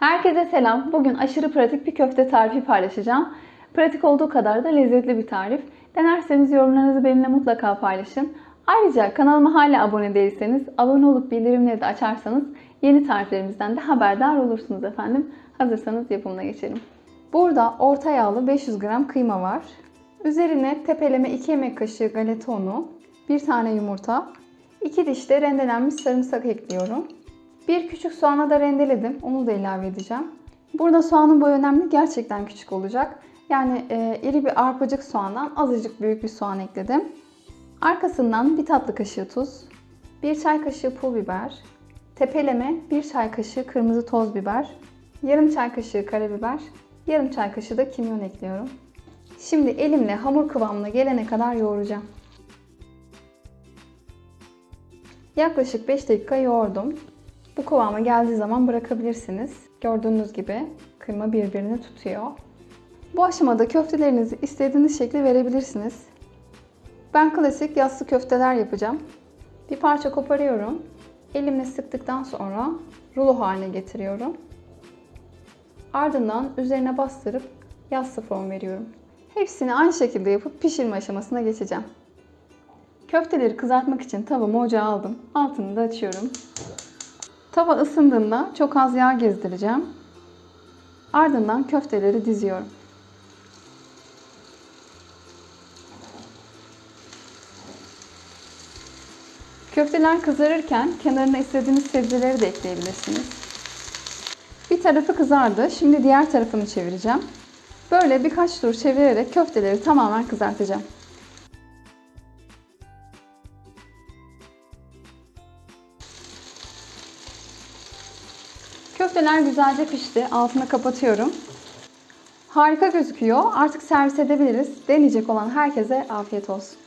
Herkese selam. Bugün aşırı pratik bir köfte tarifi paylaşacağım. Pratik olduğu kadar da lezzetli bir tarif. Denerseniz yorumlarınızı benimle mutlaka paylaşın. Ayrıca kanalıma hala abone değilseniz, abone olup bildirimleri de açarsanız yeni tariflerimizden de haberdar olursunuz efendim. Hazırsanız yapımına geçelim. Burada orta yağlı 500 gram kıyma var. Üzerine tepeleme 2 yemek kaşığı galeta unu, 1 tane yumurta, 2 diş de rendelenmiş sarımsak ekliyorum. Bir küçük soğanı da rendeledim. Onu da ilave edeceğim. Burada soğanın boyu önemli. Gerçekten küçük olacak. Yani e, iri bir arpacık soğandan azıcık büyük bir soğan ekledim. Arkasından bir tatlı kaşığı tuz, bir çay kaşığı pul biber, tepeleme bir çay kaşığı kırmızı toz biber, yarım çay kaşığı karabiber, yarım çay kaşığı da kimyon ekliyorum. Şimdi elimle hamur kıvamına gelene kadar yoğuracağım. Yaklaşık 5 dakika yoğurdum. Bu kıvama geldiği zaman bırakabilirsiniz. Gördüğünüz gibi kıyma birbirini tutuyor. Bu aşamada köftelerinizi istediğiniz şekli verebilirsiniz. Ben klasik yassı köfteler yapacağım. Bir parça koparıyorum. Elimle sıktıktan sonra rulo haline getiriyorum. Ardından üzerine bastırıp yassı form veriyorum. Hepsini aynı şekilde yapıp pişirme aşamasına geçeceğim. Köfteleri kızartmak için tavamı ocağa aldım. Altını da açıyorum. Tava ısındığında çok az yağ gezdireceğim. Ardından köfteleri diziyorum. Köfteler kızarırken kenarına istediğiniz sebzeleri de ekleyebilirsiniz. Bir tarafı kızardı. Şimdi diğer tarafını çevireceğim. Böyle birkaç tur çevirerek köfteleri tamamen kızartacağım. Köfteler güzelce pişti. Altını kapatıyorum. Harika gözüküyor. Artık servis edebiliriz. Deneyecek olan herkese afiyet olsun.